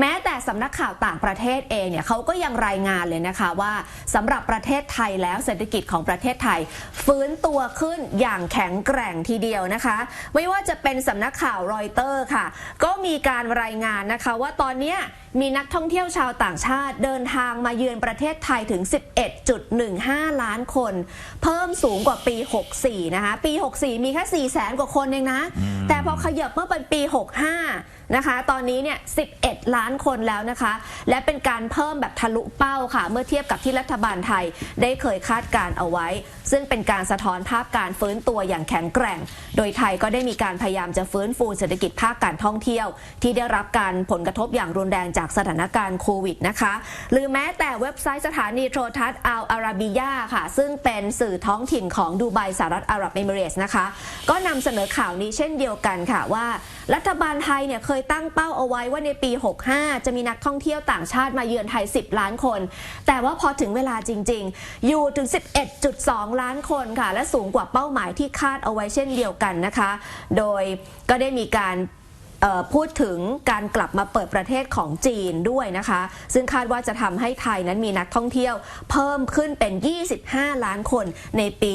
แม้แต่สำนักข่าวต่างประเทศเองเนี่ยเขาก็ยังรายงานเลยนะคะว่าสำหรับประเทศไทยแล้วเศรษฐกิจของประเทศไทย ฟื้นตัวขึ้นอย่างแข็งแกร่งทีเดียวนะคะ ไม่ว่าจะเป็นสำนักข่าวรอยเตอร์ค่ะ ก็มีการรายงานนะคะว่าตอนนี้ มีนักท่องเที่ยวชาวต่างชาติเดินทางมาเยือนประเทศไทยถึง 11.15 ล้านคน เพิ่มสูงกว่าปี 64 นะคะ ปี 64 มีแค่ 4 แสนกว่าคนเองนะ แต่พอขยับเมื่อเป็นปี 65 นะคะ ตอนนี้เนี่ย 11 ล้านคนแล้วนะคะ และเป็นการเพิ่มแบบทะลุเป้าค่ะ เมื่อเทียบกับที่รัฐบาลไทยได้เคยคาดการเอาไว้ ซึ่งเป็นการสะท้อนภาพการฟื้นตัวอย่างแข็งแกร่ง โดยไทยก็ได้มีการพยายามจะฟื้นฟูเศรษฐกิจภาคการท่องเที่ยว ที่ได้รับการผลกระทบอย่างรุนแรงจากสถานการณ์โควิดนะคะ หรือแม้แต่เว็บไซต์สถานีโทรทัศน์อัลอาราบิยาค่ะ ซึ่งเป็นสื่อท้องถิ่นของดูไบสหรัฐอาหรับเอมิเรตส์นะคะ ก็นำเสนอข่าวนี้เช่นเดียวกันค่ะว่า รัฐบาลไทยเนี่ยเคยตั้งเป้าเอาไว้ว่าในปี 65 จะมีนักท่องเที่ยวต่างชาติมาเยือนไทย 10 ล้านคน แต่ว่าพอถึงเวลาจริง ๆ อยู่ถึง 11.2 ล้านคนค่ะ และสูงกว่าเป้าหมายที่คาดเอาไว้เช่นเดียวกันนะคะ โดยก็ได้มีการ พูดถึงการกลับมาเปิดประเทศของจีนด้วยนะคะ ซึ่งคาดว่าจะทำให้ไทยนั้นมีนักท่องเที่ยว เพิ่มขึ้นเป็น 25 ล้านคนในปี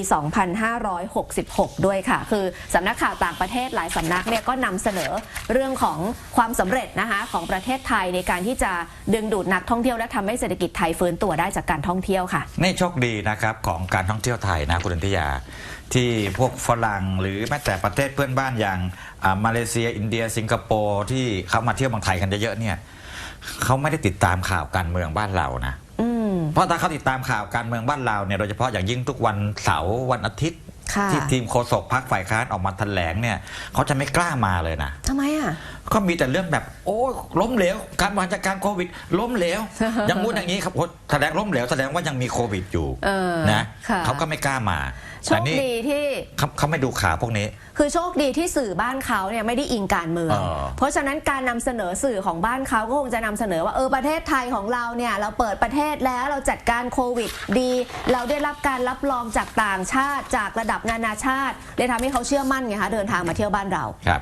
2566 ด้วยค่ะ คือสำนักข่าวต่างประเทศหลายสำนักเนี่ยก็นำเสนอเรื่องของความสำเร็จนะคะของประเทศไทยในการที่จะดึงดูดนักท่องเที่ยวและทำให้เศรษฐกิจไทยฟื้นตัวได้จากการท่องเที่ยวค่ะนี่โชคดีนะครับของการท่องเที่ยวไทยนะคุณอนันทยาที่พวกฝรั่งหรือแม้แต่ประเทศเพื่อนบ้านอย่าง อ่ามาเลเซีย อินเดีย สิงคโปร์ที่เขามาเที่ยวเมืองไทยกันเยอะๆเนี่ยเขาไม่ได้ติดตามข่าวการเมืองบ้านเรานะอืม เพราะถ้าเขาติดตามข่าวการเมืองบ้านเราเนี่ยโดยเฉพาะอย่างยิ่งทุกวันเสาร์วันอาทิตย์ ค่ะที่ทีมโฆษกพักฝ่ายค้านออกมาแถลงเนี่ยเขาจะไม่กล้ามาเลยนะ ทำไม อะ ก็มีแต่เรื่องแบบ โอ้ล้มเหลว การบริหารจัดการโควิด ล้มเหลว อย่างงู้นอย่างนี้ครับโอ้แสดงล้มเหลวแสดงว่ายังมีโควิดอยู่เออนะค่ะ เขาก็ไม่กล้ามาโชแต่คนี่ดีที่เขาเขาไม่ดูข่าวพวกนี้ คือโชคดีที่สื่อบ้านเขาเนี่ยไม่ได้อิงการเมือง เออ เพราะฉะนั้นการนำเสนอสื่อของบ้านเขาก็คงจะนำเสนอว่าเออประเทศไทยของเราเนี่ยเราเปิดประเทศแล้วเราจัดการโควิดดี เราได้รับการรับรองจากต่างชาติจากระดับนานาชาติเลยทำให้เขาเชื่อมั่นไงคะเดินทางมาเที่ยวบ้านเรา ครับ